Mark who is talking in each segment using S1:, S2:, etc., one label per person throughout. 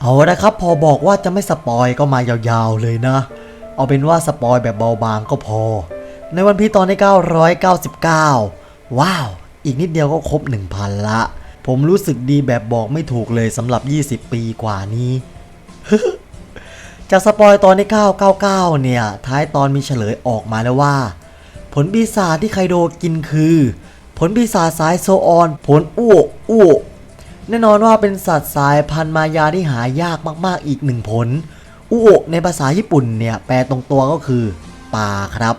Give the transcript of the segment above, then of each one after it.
S1: เอาละครับพอบอกว่าจะไม่สปอยก็มายาวๆเลยนะ เอาเป็นว่าสปอยแบบเบาบางก็พอ ในวันพีตอนที่999 ว้าว อีกนิดเดียวก็ครบ 1,000 ละ ผมรู้สึกดีแบบบอกไม่ถูกเลยสำหรับ 20 ปีกว่านี้ จากสปอยตอนที่999 เนี่ย ท้ายตอนมีเฉลยออกมาแล้วว่า ผลปีศาจที่ไคโดกินคือ ผลปีศาจสายโซออน ผลอ้วกอ้วก แน่นอนว่าเป็นสัตว์สายพันธุ์มายาที่หายากมากๆอีกหนึ่งผล อุโอะในภาษาญี่ปุ่นเนี่ยแปลตรงตัวก็คือปลาครับ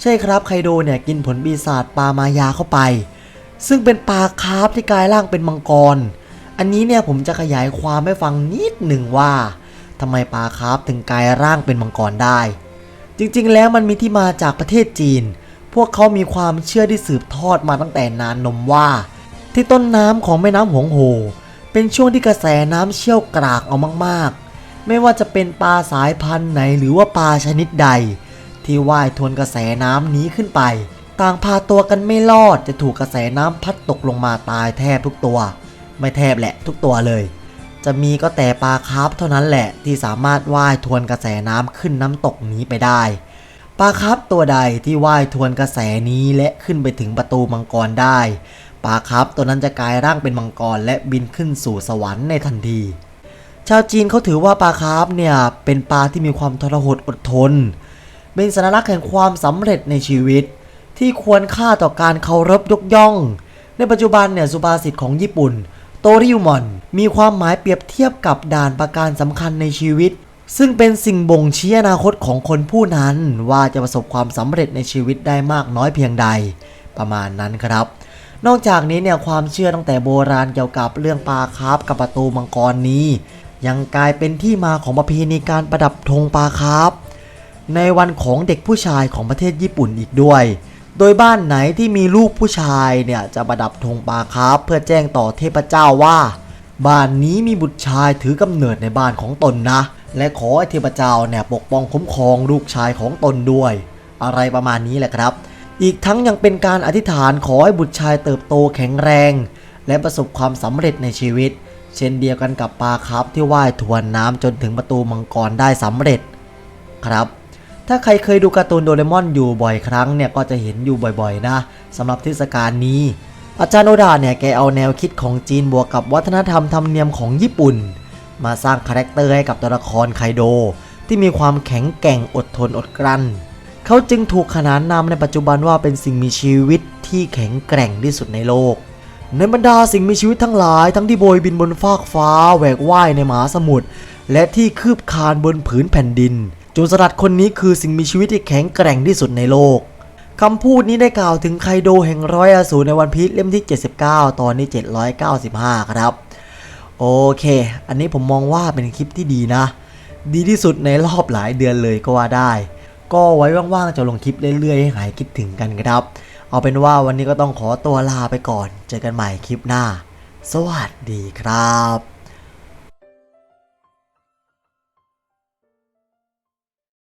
S1: ใช่ครับไคโดเนี่ยกินผลปีศาจปลามายาเข้าไป ซึ่งเป็นปลาคาร์ฟที่กลายร่างเป็นมังกร อันนี้เนี่ยผมจะขยายความให้ฟังนิดหนึ่งว่าทำไมปลาคาร์ฟถึงกลายร่างเป็นมังกรได้ จริงๆแล้วมันมีที่มาจากประเทศจีน พวกเขามีความเชื่อที่สืบทอดมาตั้งแต่นานนมว่า ที่ต้นน้ำของแม่น้ำหงโห เป็นช่วงที่กระแสน้ำเชี่ยวกรากเอามากๆ ไม่ว่าจะเป็นปลาสายพันธุ์ไหนหรือว่าปลาชนิดใด ที่ว่ายทวนกระแสน้ำนี้ขึ้นไป ต่างพาตัวกันไม่รอดจะถูกกระแสน้ำพัดตกลงมาตายแทบทุกตัว ไม่แทบแหละทุกตัวเลย จะมีก็แต่ปลาคาร์ฟเท่านั้นแหละที่สามารถว่ายทวนกระแสน้ำขึ้นน้ำตกนี้ไปได้ ปลาคาร์ฟตัวใดที่ว่ายทวนกระแสนี้และขึ้นไปถึงประตูมังกรได้ ปลาคาร์ฟตัวนั้นจะกลายร่างเป็นมังกรและบินขึ้นสู่สวรรค์ในทันที ชาวจีนเขาถือว่าปลาคาร์ฟเนี่ยเป็นปลาที่มีความทรหดอดทน เป็นสัญลักษณ์แห่งความสำเร็จในชีวิต ที่ควรค่าต่อการเคารพยกย่อง ในปัจจุบันเนี่ยสุภาษิตของญี่ปุ่น โตริยุมอนมีความหมายเปรียบเทียบกับด่านประการสำคัญในชีวิต ซึ่งเป็นสิ่งบ่งชี้อนาคตของคนผู้นั้นว่าจะประสบความสำเร็จในชีวิตได้มากน้อยเพียงใด ประมาณนั้นครับ นอกจากนี้เนี่ยความเชื่อตั้งแต่โบราณเกี่ยวกับเรื่องปลาคาร์ฟกับประตูมังกรนี้ ยังกลายเป็นที่มาของประเพณีการประดับธงปลาคาร์ฟในวันของเด็กผู้ชายของประเทศญี่ปุ่นอีกด้วย โดยบ้านไหนที่มีลูกผู้ชายเนี่ยจะประดับธงปลาคาร์ฟเพื่อแจ้งต่อเทพเจ้าว่า บ้านนี้มีบุตรชายถือกำเนิดในบ้านของตนนะ และขอให้เทพเจ้าเนี่ยปกป้องคุ้มครองลูกชายของตนด้วย อะไรประมาณนี้แหละครับ อีกทั้งยังเป็นการอธิษฐานขอให้บุตรชายเติบโตแข็งแรง และประสบความสำเร็จในชีวิต เช่นเดียวกันกับปลาคร์ฟที่ว่ายทวนน้ำจนถึงประตูมังกรได้สำเร็จครับถ้าใครเคยดูการ์ตูนโดเรมอนอยู่บ่อยครั้งเนี่ยก็จะเห็นอยู่บ่อยๆนะสำหรับเทศกาลนี้ อาจารย์โอดาเนี่ยแกเอาแนวคิดของจีนบวกกับวัฒนธรรมธรรมเนียมของญี่ปุ่น มาสร้างคาแรคเตอร์ให้กับตัวละครไคโด ที่มีความแข็งแกร่งอดทนอดกลั้น เขาจึงถูกขนานนามในปัจจุบันว่าเป็นสิ่งมีชีวิตที่แข็งแกร่งที่สุดในโลก ในบรรดาสิ่งมีชีวิตทั้งหลาย ทั้งที่โบยบินบนฟากฟ้าแหวกว่ายในมหาสมุทรและที่คืบคานบนผืนแผ่นดินโจรสลัดคนนี้คือสิ่งมีชีวิตที่แข็งแกร่งที่สุดในโลกคำพูดนี้ได้กล่าวถึงไคโดแห่งร้อยอสูรในวันพีชเล่มที่ 79 ตอนนี้ 795 ครับ โอเค อันนี้ผมมองว่าเป็นคลิปที่ดีนะ ดีที่สุดในรอบหลายเดือนเลยก็ว่าได้ ก็ไว้ว่างๆจะลงคลิปเรื่อยๆให้หายคิดถึงกันครับ เอาเป็นว่าวันนี้ก็ต้องขอตัวลาไปก่อน เจอกันใหม่คลิปหน้า สวัสดีครับ